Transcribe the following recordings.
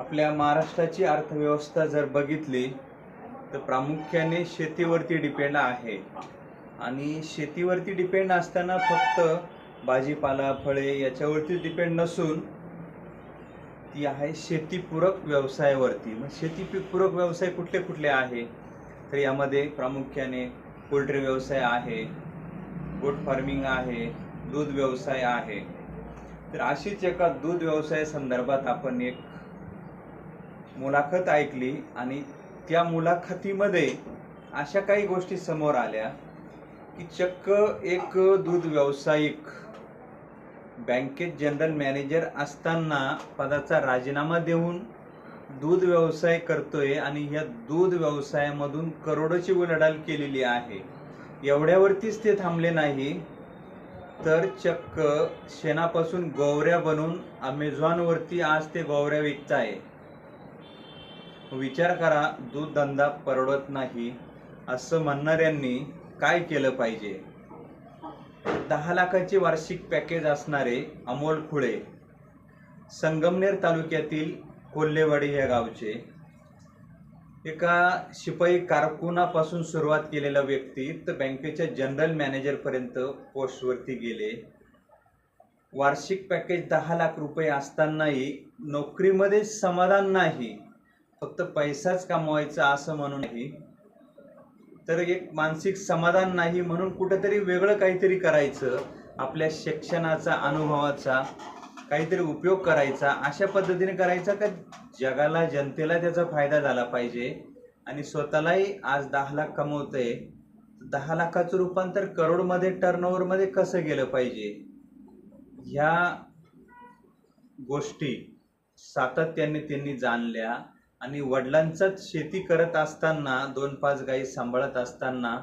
आपल्या महाराष्ट्राची अर्थव्यवस्था जर बघितली तर प्रामुख्याने शेतीवरती डिपेंड आहे. आणि शेतीवरती डिपेंड असताना फक्त भाजीपाला फळे याच्यावरती डिपेंड नसून ती आहे शेतीपूरक व्यवसायावरती. मग शेतीपूरक व्यवसाय कुठले कुठले आहे? तर यामध्ये प्रामुख्याने पोल्ट्री व्यवसाय आहे गोट फार्मिंग आहे दूध व्यवसाय आहे. तर अशीच एका दूध व्यवसाय संदर्भात आपण एक मुलाखत ऐकली आणि त्या मुलाखतीमध्ये अशा काही गोष्टी समोर आल्या की चक्क एक दूध व्यावसायिक बँकेत जनरल मॅनेजर असताना पदाचा राजीनामा देऊन दूध व्यवसाय करतोय आणि या दूध व्यवसायामधून करोडोची उलाढाल केलेली आहे. एवढ्यावरतीच ते थांबले नाही. तर चक्क शेणापासून गोवऱ्या बनवून अमेझॉनवरती आज ते गोवऱ्या विकताय. विचार करा दूध धंदा परवडत नाही असं म्हणणाऱ्यांनी काय केलं पाहिजे? दहा लाखाचे वार्षिक पॅकेज असणारे अमोल खुळे संगमनेर तालुक्यातील कोल्हेवाडी या गावचे. एका शिपाई कारकुनापासून सुरुवात केलेला व्यक्ती तर बँकेच्या जनरल मॅनेजरपर्यंत पोस्टवरती गेले. वार्षिक पॅकेज दहा लाख रुपये असतानाही नोकरीमध्ये समाधान नाही. फक्त पैसाच कमवायचा असं म्हणून नाही. तर एक मानसिक समाधान नाही म्हणून कुठेतरी वेगळं काहीतरी करायचं आपल्या शिक्षणाचा अनुभवाचा काहीतरी उपयोग करायचा अशा पद्धतीने करायचा का जगाला जनतेला त्याचा फायदा झाला पाहिजे आणि स्वतःलाही आज दहा लाख कमवतंय. दहा लाखाचं रूपांतर करोडमध्ये टर्नओव्हरमध्ये कसं गेलं पाहिजे? ह्या गोष्टी सातत्याने त्यांनी जाणल्या. आणि वडिलांचाच शेती करत असताना दोन पाच गायी सांभाळत असताना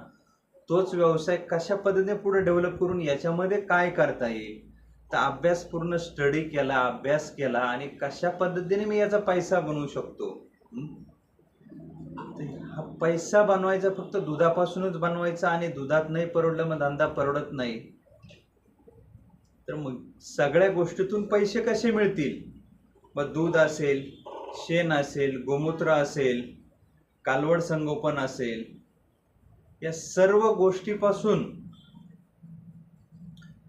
तोच व्यवसाय कशा पद्धतीने पुढे डेव्हलप करून याच्यामध्ये काय करता येईल? तर अभ्यास पूर्ण स्टडी केला अभ्यास केला आणि कशा पद्धतीने मी याचा पैसा बनवू शकतो? हा पैसा बनवायचा फक्त दुधापासूनच बनवायचा आणि दुधात नाही परवडलं मग धंदा परवडत नाही. तर मग सगळ्या गोष्टीतून पैसे कसे मिळतील? मग दूध असेल शेण असेल गोमूत्र असेल कालवड संगोपन असेल या सर्व गोष्टीपासून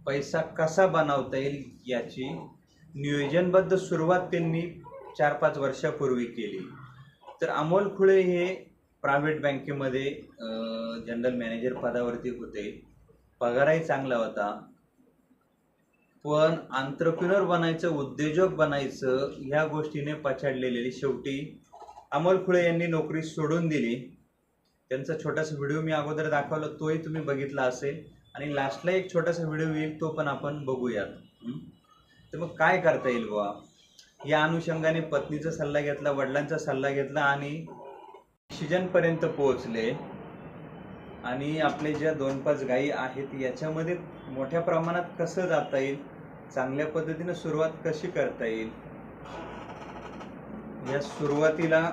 पैसा कसा बनवता येईल याची नियोजनबद्ध सुरुवात त्यांनी चार पाच वर्षापूर्वी केली. तर अमोल खुळे हे प्रायव्हेट बँकेमध्ये जनरल मॅनेजर पदावरती होते. पगारही चांगला होता. पण आंतरप्रिनर बनायचं उद्योजक बनायचं ह्या गोष्टीने पछाडलेली शेवटी अमोल खुळे यांनी नोकरी सोडून दिली. त्यांचा छोटासा व्हिडिओ मी अगोदर दाखवला तोही तुम्ही बघितला असेल. आणि लास्टला एक छोटासा व्हिडिओ येईल तो पण आपण बघूयात. तर मग काय करता येईल बुवा? या अनुषंगाने पत्नीचा सल्ला घेतला वडिलांचा सल्ला घेतला आणि शिजनपर्यंत पोहोचले. आणि आपले ज्या दोन पाच गायी आहेत याच्यामध्ये मोठ्या प्रमाणात कसं जाता येईल? चांगल्या पद्धतीने सुरुवात कशी करता येईल? या सुरुवातीला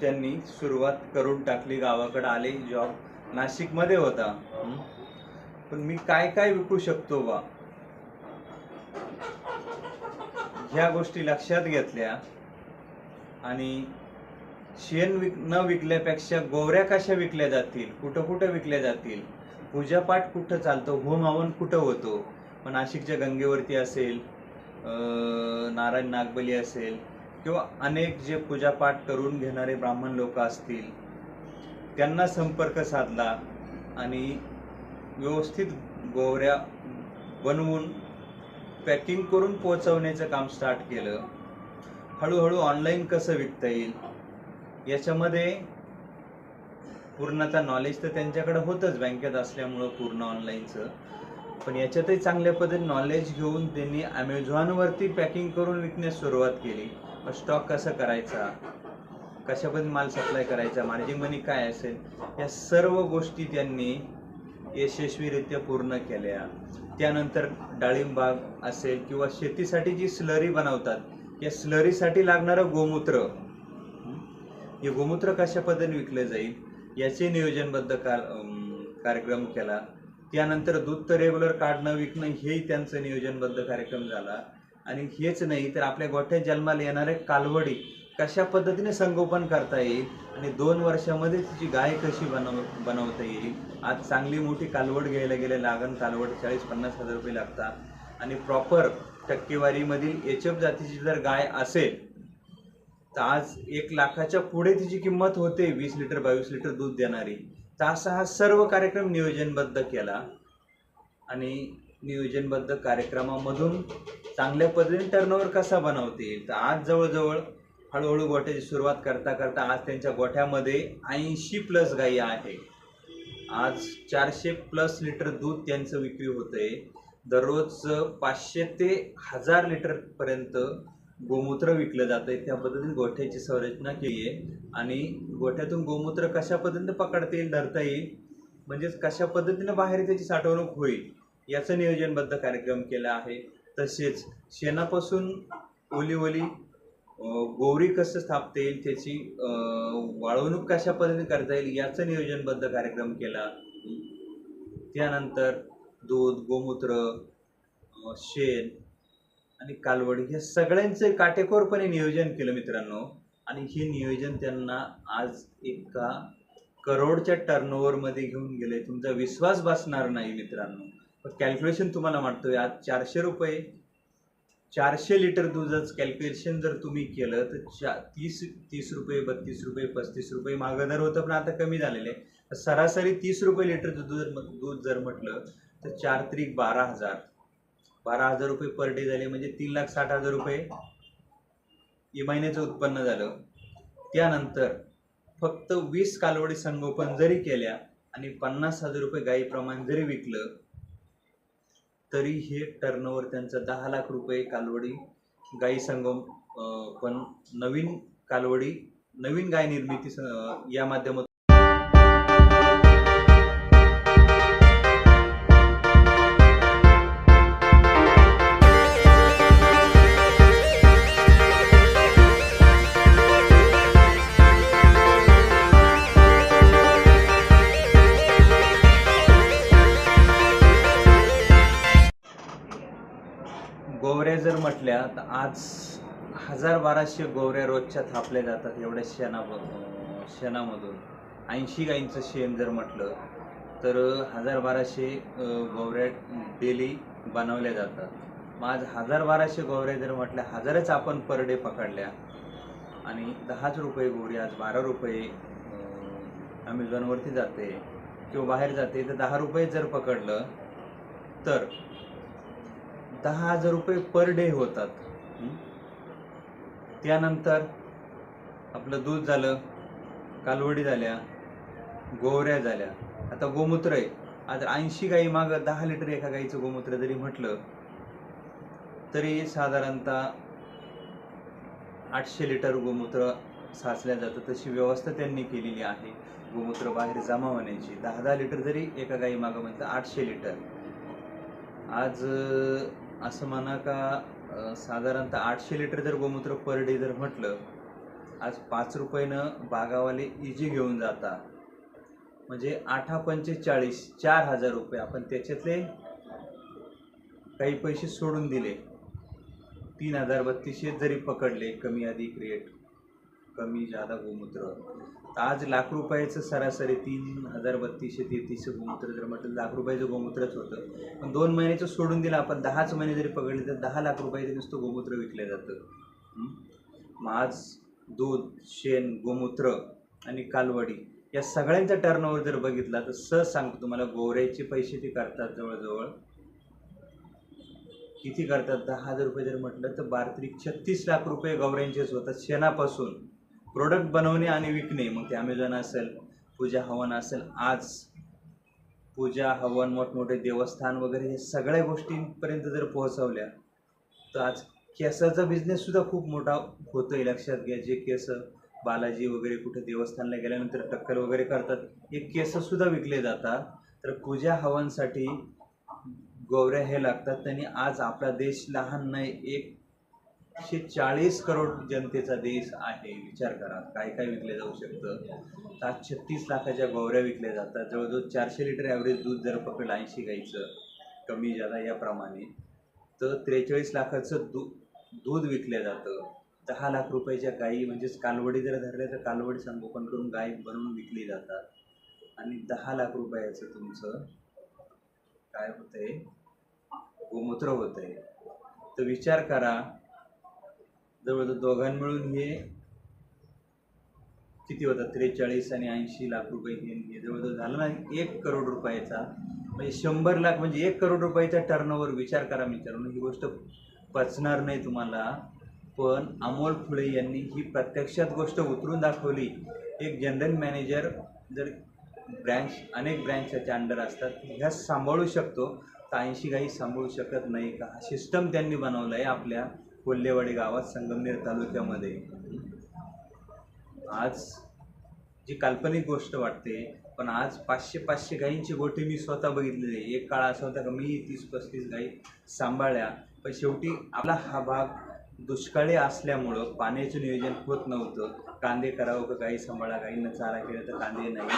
त्यांनी सुरुवात करून टाकली गावाकडे आले जॉब नाशिकमध्ये होता. पण मी काय काय विकू शकतो बा? ह्या गोष्टी लक्षात घेतल्या आणि शेण विक न विकल्यापेक्षा गोवऱ्या कशा विकल्या जातील? कुठं कुठं विकल्या जातील? पूजापाठ कुठं चालतो? होम हवन कुठं होतो? मग नाशिकच्या गंगेवरती असेल नारायण नागबली असेल किंवा अनेक जे पूजापाठ करून घेणारे ब्राह्मण लोक असतील त्यांना संपर्क साधला आणि व्यवस्थित गोवऱ्या बनवून पॅकिंग करून पोचवण्याचं काम स्टार्ट केलं. हळूहळू ऑनलाईन कसं विकता येईल? याच्यामध्ये पूर्णतः नॉलेज तर त्यांच्याकडे होतंच बँकेत असल्यामुळं पूर्ण ऑनलाईनचं पण याच्यातही चांगल्या पद्धतीने नॉलेज घेऊन त्यांनी अमेझॉनवरती पॅकिंग करून विकण्यास सुरुवात केली. मग स्टॉक कसा करायचा? कशा पद्धतीने माल सप्लाय करायचा? मार्जिन मनी काय असेल? या सर्व गोष्टी त्यांनी यशस्वीरित्या पूर्ण केल्या. त्यानंतर डाळिंबाग असेल किंवा शेतीसाठी जी स्लरी बनवतात या स्लरीसाठी लागणारं गोमूत्र. हे गोमूत्र कशा पद्धतीने विकलं जाईल याचे नियोजनबद्ध का कार्यक्रम केला. त्यानंतर दूध तर रेग्युलर काढणं विकणं हेही त्यांचं नियोजनबद्ध कार्यक्रम झाला. आणि हेच नाही तर आपल्या गोठ्यात जन्माला येणारे कालवडी कशा पद्धतीने संगोपन करता येईल आणि दोन वर्षामध्ये तिची गाय कशी बनव बनवता येईल. आज चांगली मोठी कालवड घ्यायला गेले लागण कालवड चाळीस पन्नास हजार रुपये लागतात. आणि प्रॉपर टक्केवारीमधील एच एफ जातीची जर गाय असेल तर आज एक लाखाच्या पुढे तिची किंमत होते वीस लिटर बावीस लिटर दूध देणारी. तर असा हा सर्व कार्यक्रम नियोजनबद्ध केला आणि नियोजनबद्ध कार्यक्रमामधून चांगल्या पद्धतीने टर्नओव्हर कसा बनवता? येईल तर आज जवळजवळ हळूहळू गोठ्याची सुरुवात करता करता आज त्यांच्या गोठ्यामध्ये ऐंशी प्लस गायी आहे आज चारशे प्लस लिटर दूध त्यांचं विक्री होतंय. दररोज पाचशे ते हजार लिटरपर्यंत गोमूत्र विकलं जातं. आहे त्या पद्धतीने गोठ्याची संरचना केली आहे. आणि गोठ्यातून गोमूत्र कशा पद्धतीने पकडता येईल धरता येईल? म्हणजेच कशा पद्धतीने बाहेर त्याची साठवणूक होईल? याचं नियोजनबद्ध कार्यक्रम केला आहे. तसेच शेणापासून ओली ओली गोवरी कसं स्थापता येईल त्याची वाळवणूक कशा पद्धतीने करता येईल याचं नियोजनबद्ध कार्यक्रम केला. त्यानंतर दूध गोमूत्र शेण आणि कालवड हे सगळ्यांचे काटेकोरपणे नियोजन केलं मित्रांनो. आणि हे नियोजन त्यांना आज एका करोडच्या टर्नओव्हरमध्ये घेऊन गेले तुमचा विश्वास बसणार नाही मित्रांनो. पण कॅल्क्युलेशन तुम्हाला म्हणतोय आज चारशे रुपये चारशे लिटर दुधाचं कॅल्क्युलेशन जर तुम्ही केलं तर चा तीस तीस रुपये बत्तीस रुपये पस्तीस रुपये मागं दर होतं पण आता कमी झालेलं आहे. सरासरी तीस रुपये लिटर दूध दूध जर म्हटलं तर चार त्रिक बारा हजार. बारा हजार रुपये पर डे झाले म्हणजे तीन लाख साठ हजार रुपये या महिन्याचं उत्पन्न झालं. त्यानंतर फक्त वीस कालवडी संगोपन जरी केल्या आणि पन्नास हजार रुपये गाईप्रमाणे जरी विकलं तरी हे टर्नओव्हर त्यांचं दहा लाख रुपये कालवडी गाई संगोपन अं, पण नवीन कालवडी नवीन गाय निर्मिती या माध्यमातून तर आज हजार बाराशे गोवऱ्या रोजच्या थापल्या जातात एवढ्या शेणा शेणामधून. ऐंशी गाईंचं शेण जर म्हटलं तर हजार बाराशे गोवऱ्या डेली बनवल्या जातात. मग आज हजार बाराशे गोवऱ्या जर म्हटल्या हजारच आपण पर डे पकडल्या आणि दहाच रुपये गोवरी आज बारा रुपये अमेझॉनवरती जाते किंवा बाहेर जाते तर दहा रुपये जर पकडलं तर दहा हजार रुपये पर डे होतात. त्यानंतर आपलं दूध झालं कालवडी झाल्या गोवऱ्या झाल्या. आता गोमूत्र आहे. आता ऐंशी गाई माग दहा लिटर एका गाईचं गोमूत्र जरी म्हटलं तरी साधारणतः आठशे लिटर गोमूत्र साचल्या जातं. तशी व्यवस्था त्यांनी केलेली आहे. गोमूत्र बाहेर जमा होण्याची. दहा दहा लिटर जरी एका गाई मागं म्हणतं आठशे लिटर. आज असं म्हणा का साधारणतः आठशे लिटर जर गोमूत्र पर डे जर म्हटलं आज पाच रुपयानं बागावाले इजी घेऊन जाता म्हणजे आठा पंचेचाळीस चार हजार रुपये आपण त्याच्यातले काही पैसे सोडून दिले. तीन हजार बत्तीसशे जरी पकडले कमी अधिक रेट कमी जादा गोमूत्र. तर आज लाख रुपयाचं सरासरी तीन हजार बत्तीसशे तेहतीसशे गोमूत्र जर म्हटलं लाख रुपयाचं गोमूत्रच होतं. पण दोन महिन्याचं सोडून दिलं आपण दहाच महिने जरी पकडले तर दहा लाख रुपयाचं नुसतं गोमूत्र विकलं जातं. हं? मग आज दूध शेण गोमूत्र आणि कालवडी या सगळ्यांचा टर्नओव्हर जर बघितला तर सहज सांगतो तुम्हाला गोवऱ्याचे पैसे ते करतात जवळजवळ. किती करतात? दहा हजार रुपये जर म्हटलं तर बारत्रिक छत्तीस लाख रुपये गवऱ्यांचेच होतात शेणापासून. प्रोडक्ट बनवणे आणि विकणे मग ते अमेझॉन असेल पूजा हवन असेल आज पूजा हवन मोठमोठे देवस्थान वगैरे हे सगळ्या गोष्टींपर्यंत जर पोहोचवल्या तर आज केसाचा बिझनेससुद्धा खूप मोठा होतोय लक्षात घ्या. जे केस बालाजी वगैरे कुठे देवस्थानला गेल्यानंतर टक्कल वगैरे करतात हे केससुद्धा विकले जातात. तर पूजा हवनसाठी गोवऱ्या हे लागतात. त्यांनी आज आपला देश लहान नाही एक एकशे चाळीस करोड जनतेचा देश आहे विचार करा. काय काय विकले जाऊ शकतं? सात छत्तीस लाखाच्या गोवऱ्या विकल्या जातात. जवळजवळ चारशे लिटर ॲव्हरेज दूध जर पकडलं ऐंशी गाईचं कमी ज्यादा याप्रमाणे तर त्रेचाळीस लाखाचं दू दूध विकलं जातं. दहा लाख रुपयाच्या गायी म्हणजेच कालवडी जर धरल्या तर कालवडी संगोपन करून गाय बनवून विकली जातात. आणि दहा लाख रुपयाचं तुमचं काय होतंय? गोमूत्र होतंय. तर विचार करा जवळजवळ दोघां मिळून हे किती होता त्रेचाळीस आणि ऐंशी लाख रुपये हे जवळजवळ झालं ना एक करोड रुपयाचा म्हणजे शंभर लाख म्हणजे एक करोड रुपयाचा टर्नओव्हर विचार करा मित्रांनो. ही गोष्ट पचणार नाही तुम्हाला. पण अमोल फुले यांनी ही प्रत्यक्षात गोष्ट उतरून दाखवली. एक जनरल मॅनेजर जर ब्रँच अनेक ब्रँचच्या अंडर असतात ह्या सांभाळू शकतो. तर ऐंशी गाई सांभाळू शकत नाही का? हा सिस्टम त्यांनी बनवला आहे आपल्या कोल्हेवाडी गावात संगमनेर तालुक्यामध्ये. आज जी काल्पनिक गोष्ट वाटते पण आज पाचशे पाचशे गायींची गोटी मी स्वतः बघितलेली आहे. एक काळ असा होता का मी तीस पस्तीस गायी सांभाळल्या. पण शेवटी आपला हा भाग दुष्काळी असल्यामुळं पाण्याचं नियोजन होत नव्हतं. कांदे करावं का गाई सांभाळा गाईंना चारा केला तर कांदे नाही.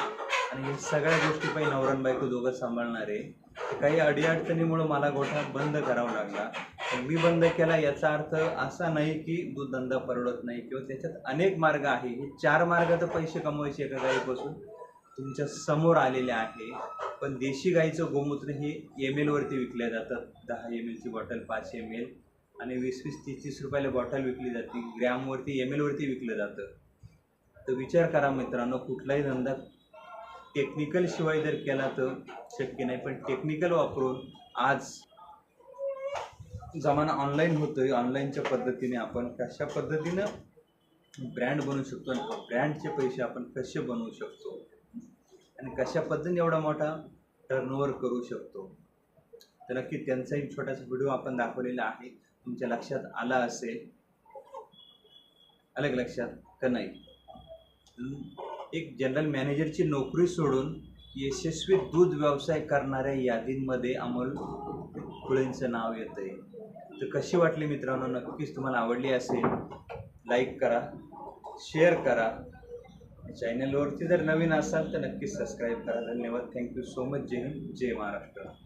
आणि हे सगळ्या गोष्टी पाहिजे नवरण बायको दोघं सांभाळणारे. आहे काही अडीअडचणीमुळं मला गोठा बंद करावा लागला. मी बंद केला याचा अर्थ असा नाही की दूध धंदा परवडत नाही किंवा त्याच्यात अनेक मार्ग आहे. हे चार मार्ग तर पैसे कमवायचे एका गाईपासून. तुमच्यासमोर आलेले आहे. पण देशी गाईचं गोमूत्र हे एम एलवरती विकल्या जातात दहा एम एलची बॉटल पाच एम एल आणि वीस वीस तीस तीस रुपयाला बॉटल विकली जाते. ग्रॅमवरती एम एलवरती विकलं जातं. तर विचार करा मित्रांनो कुठलाही धंदा टेक्निकल शिवाय जर केला तर शक्य नाही. पण टेक्निकल वापरून आज जमाना ऑनलाईन होतोय. ऑनलाईनच्या पद्धतीने आपण कशा पद्धतीनं ब्रँड बनवू शकतो आणि ब्रँडचे पैसे आपण कसे बनवू शकतो? आणि कशा पद्धतीने एवढा मोठा टर्नओव्हर करू शकतो? तर नक्की त्यांचाही छोटासा व्हिडिओ आपण दाखवलेला आहे. तुमच्या लक्षात आला असेल. अलग लक्षात? का नाही? एक जनरल मॅनेजरची नोकरी सोडून यशस्वी दूध व्यवसाय करणाऱ्या यादींमध्ये अमोल फुलेंचं नाव येतं आहे तर कशी वाटली मित्रांनो? नक्कीच तुम्हाला आवडली असेल. लाईक करा शेअर करा. चॅनलवरती जर नवीन असाल तर नक्कीच सबस्क्राईब करा. धन्यवाद. थँक्यू सो मच जय हिंद. जय महाराष्ट्र.